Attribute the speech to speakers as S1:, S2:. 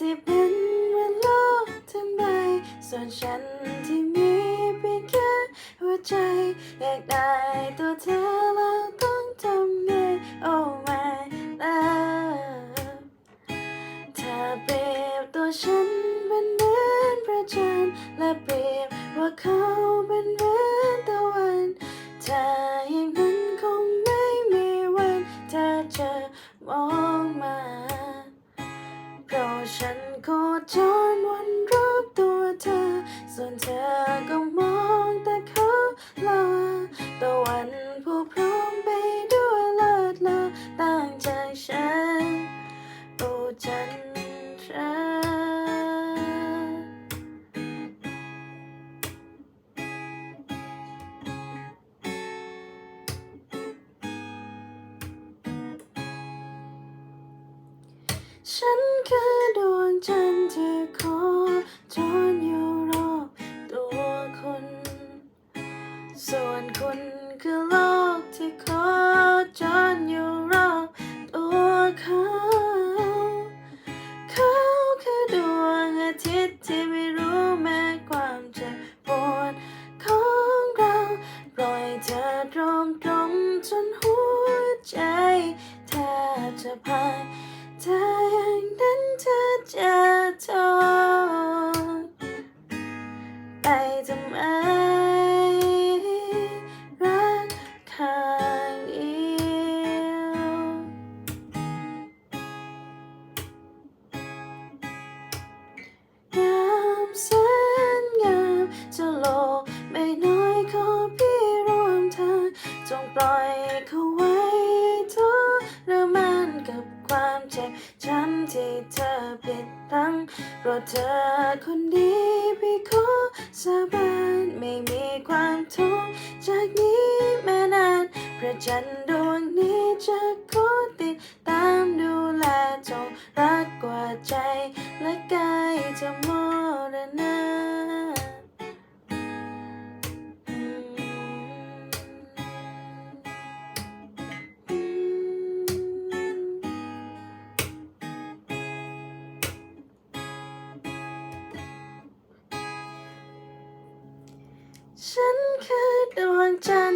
S1: ที่เป็นเหมือนโลกทั้งใบส่วนฉันที่มีเพียงแค่หัวใจ อยากได้ตัวเธอแล้วต้องทำไง Oh my love ถ้าเปรียบตัวฉันเป็นเหมือนพระจันทร์และเปรียบว่าเขาเป็นเหมือน โคจรวนรอบตัวเธอ ส่วนเธอก็มองแต่เขาลาตะวัน ฉันคือดวงจันทร์ที่โคจรอยู่รอบตัวคุณ ส่วนคุณคือโลกที่โคจรอยู่รอบตัวเขา เขาคือดวงอาทิตย์ที่ไม่รู้แม้ความเจ็บปวดของเราปล่อยเธอตรมตรมจนหัวใจแทบจะพัง เธออย่างนั้นเธอจะทนไปทำไม เจ็บช้ำที่เธอผิดพลั้งเพราะเธอคนดีพี่ขอสาบานไม่มีความทุกข์จากนี้แม้นานพระจันทร์ดวงนี้จะขอติด ฉันคือดวงจันทร์